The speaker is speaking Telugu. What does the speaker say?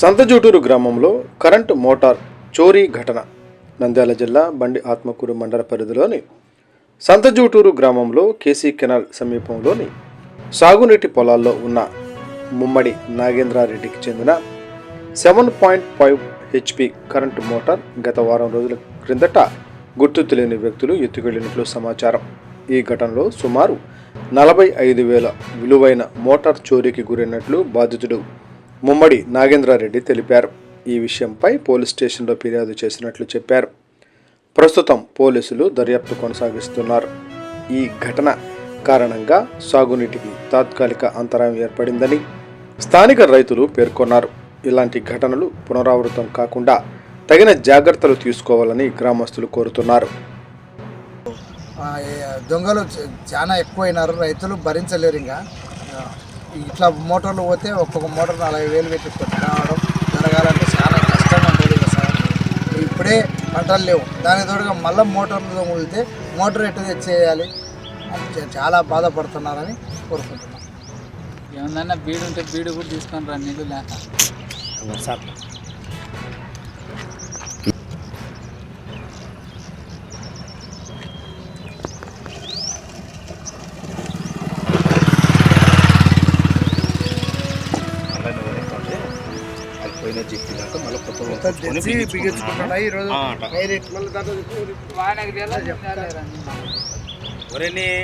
సంతజూటూరు గ్రామంలో కరెంటు మోటార్ చోరీ ఘటన. నంద్యాల జిల్లా బండి ఆత్మకూరు మండల పరిధిలోని సంతజూటూరు గ్రామంలో కేసీ కెనాల్ సమీపంలోని సాగునీటి పొలాల్లో ఉన్న ముమ్మడి నాగేంద్రారెడ్డికి చెందిన seven point five HP current motor గత వారం రోజుల క్రిందట గుర్తు తెలియని వ్యక్తులు ఎత్తుకెళ్ళినట్లు సమాచారం. ఈ ఘటనలో సుమారు నలభై ఐదు వేల విలువైన మోటార్ చోరీకి గురైనట్లు బాధితుడు ముమ్మడి నాగేంద్రారెడ్డి తెలిపారు. ఈ విషయంపై పోలీస్ స్టేషన్లో ఫిర్యాదు చేసినట్లు చెప్పారు. ప్రస్తుతం పోలీసులు దర్యాప్తు కొనసాగిస్తున్నారు. ఈ ఘటన కారణంగా సాగునీటికి తాత్కాలిక అంతరాయం ఏర్పడిందని స్థానిక రైతులు పేర్కొన్నారు. ఇలాంటి ఘటనలు పునరావృతం కాకుండా తగిన జాగ్రత్తలు తీసుకోవాలని గ్రామస్తులు కోరుతున్నారు. దొంగలు చాలా ఎక్కువైనారు. రైతులు భరించలేరు ఇంకా. ఇట్లా మోటార్లు పోతే ఒక్కొక్క మోటార్ నలభై వేలు పెట్టి కొట్టి రావడం జరగాలంటే చాలా కష్టం ఉంటుంది కదా సార్. ఇప్పుడే పంటలు లేవు. దానికి తోడుగా మళ్ళీ మోటార్లు దొంగలితే మోటార్ ఎట్టు తెచ్చేయాలి? చాలా బాధపడుతున్నారని కోరుకుంటున్నాం. ఏమన్నా బీడు ఉంటే బీడు కూడా తీసుకొని రా నీళ్ళు లేక. తెచ్చి ఈరోజు. డైరెక్ట్ మళ్ళీ దాంట్లో వానకి